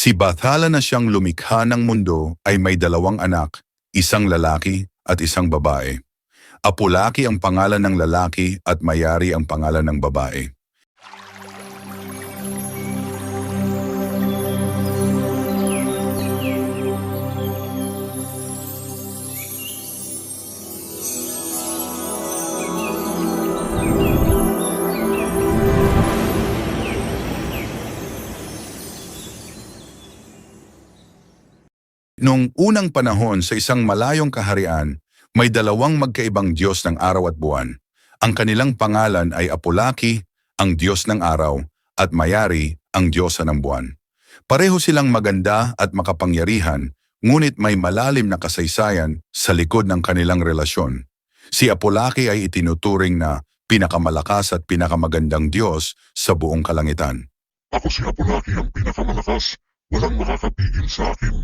Si Bathala na siyang lumikha ng mundo ay may dalawang anak, isang lalaki at isang babae. Apulaki ang pangalan ng lalaki at Mayari ang pangalan ng babae. Noong unang panahon sa isang malayong kaharian, may dalawang magkaibang Diyos ng araw at buwan. Ang kanilang pangalan ay Apolaki, ang Diyos ng araw, at Mayari, ang Diyosa ng buwan. Pareho silang maganda at makapangyarihan, ngunit may malalim na kasaysayan sa likod ng kanilang relasyon. Si Apolaki ay itinuturing na pinakamalakas at pinakamagandang Diyos sa buong kalangitan. Ako si Apolaki ang pinakamalakas. Walang makakapigil sa akin,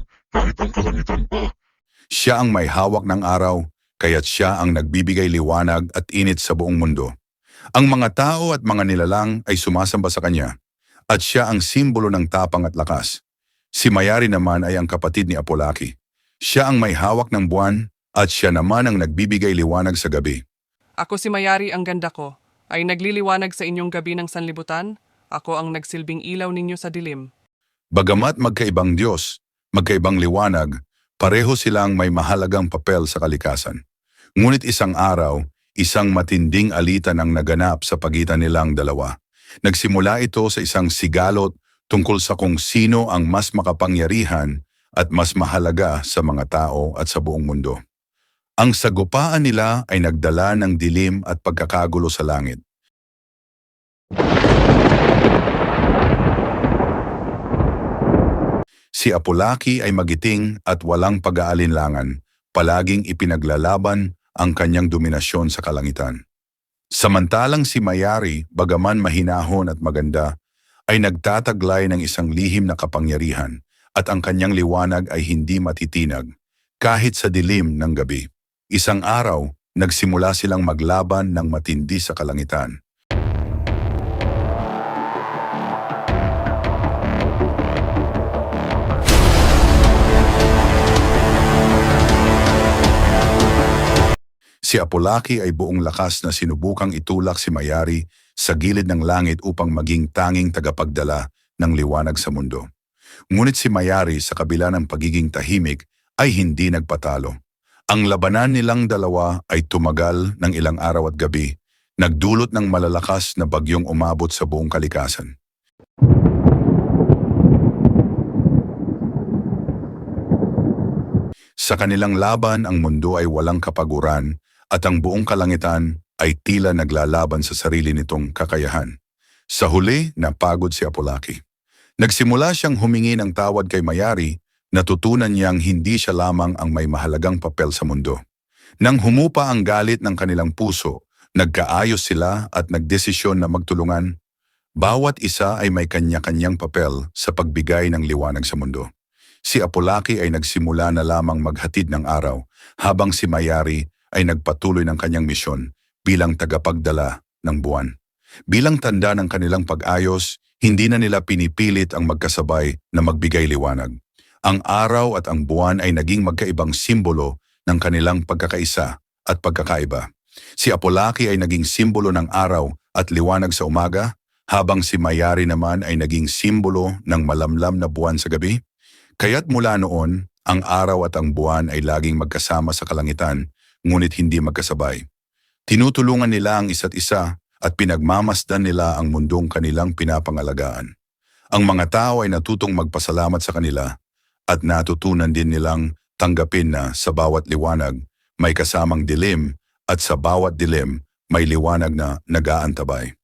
ang kalangitan pa. Siya ang may hawak ng araw, kaya't siya ang nagbibigay liwanag at init sa buong mundo. Ang mga tao at mga nilalang ay sumasamba sa kanya, at siya ang simbolo ng tapang at lakas. Si Mayari naman ay ang kapatid ni Apolaki. Siya ang may hawak ng buwan, at siya naman ang nagbibigay liwanag sa gabi. Ako si Mayari ang ganda ko, ay nagliliwanag sa inyong gabi ng sanlibutan, ako ang nagsilbing ilaw ninyo sa dilim. Bagamat magkaibang Diyos, magkaibang liwanag, pareho silang may mahalagang papel sa kalikasan. Ngunit isang araw, isang matinding alitan ang naganap sa pagitan nilang dalawa. Nagsimula ito sa isang sigalot tungkol sa kung sino ang mas makapangyarihan at mas mahalaga sa mga tao at sa buong mundo. Ang sagupaan nila ay nagdala ng dilim at pagkakagulo sa langit. Si Apolaki ay magiting at walang pag-aalinlangan, palaging ipinaglalaban ang kanyang dominasyon sa kalangitan. Samantalang si Mayari, bagaman mahinahon at maganda, ay nagtataglay ng isang lihim na kapangyarihan at ang kanyang liwanag ay hindi matitinag kahit sa dilim ng gabi. Isang araw, nagsimula silang maglaban ng matindi sa kalangitan. Si Apolaki ay buong lakas na sinubukang itulak si Mayari sa gilid ng langit upang maging tanging tagapagdala ng liwanag sa mundo. Ngunit si Mayari sa kabila ng pagiging tahimik ay hindi nagpatalo. Ang labanan nilang dalawa ay tumagal ng ilang araw at gabi, nagdulot ng malalakas na bagyong umabot sa buong kalikasan. Sa kanilang laban, ang mundo ay walang kapaguran at ang buong kalangitan ay tila naglalaban sa sarili nitong kakayahan. Sa huli, napagod si Apolaki. Nagsimula siyang humingi ng tawad kay Mayari, natutunan niyang hindi siya lamang ang may mahalagang papel sa mundo. Nang humupa ang galit ng kanilang puso, nagkaayos sila at nagdesisyon na magtulungan. Bawat isa ay may kanya-kanyang papel sa pagbigay ng liwanag sa mundo. Si Apolaki ay nagsimula na lamang maghatid ng araw, habang si Mayari ay nagpatuloy ng kanyang misyon bilang tagapagdala ng buwan. Bilang tanda ng kanilang pag-ayos, hindi na nila pinipilit ang magkasabay na magbigay liwanag. Ang araw at ang buwan ay naging magkaibang simbolo ng kanilang pagkakaisa at pagkakaiba. Si Apolaki ay naging simbolo ng araw at liwanag sa umaga, habang si Mayari naman ay naging simbolo ng malamlam na buwan sa gabi. Kaya't mula noon, ang araw at ang buwan ay laging magkasama sa kalangitan ngunit hindi magkasabay. Tinutulungan nila ang isa't isa at pinagmamasdan nila ang mundong kanilang pinapangalagaan. Ang mga tao ay natutong magpasalamat sa kanila at natutunan din nilang tanggapin na sa bawat liwanag may kasamang dilim at sa bawat dilim may liwanag na nagaantabay.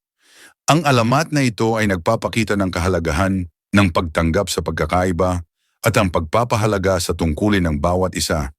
Ang alamat na ito ay nagpapakita ng kahalagahan ng pagtanggap sa pagkakaiba at ang pagpapahalaga sa tungkulin ng bawat isa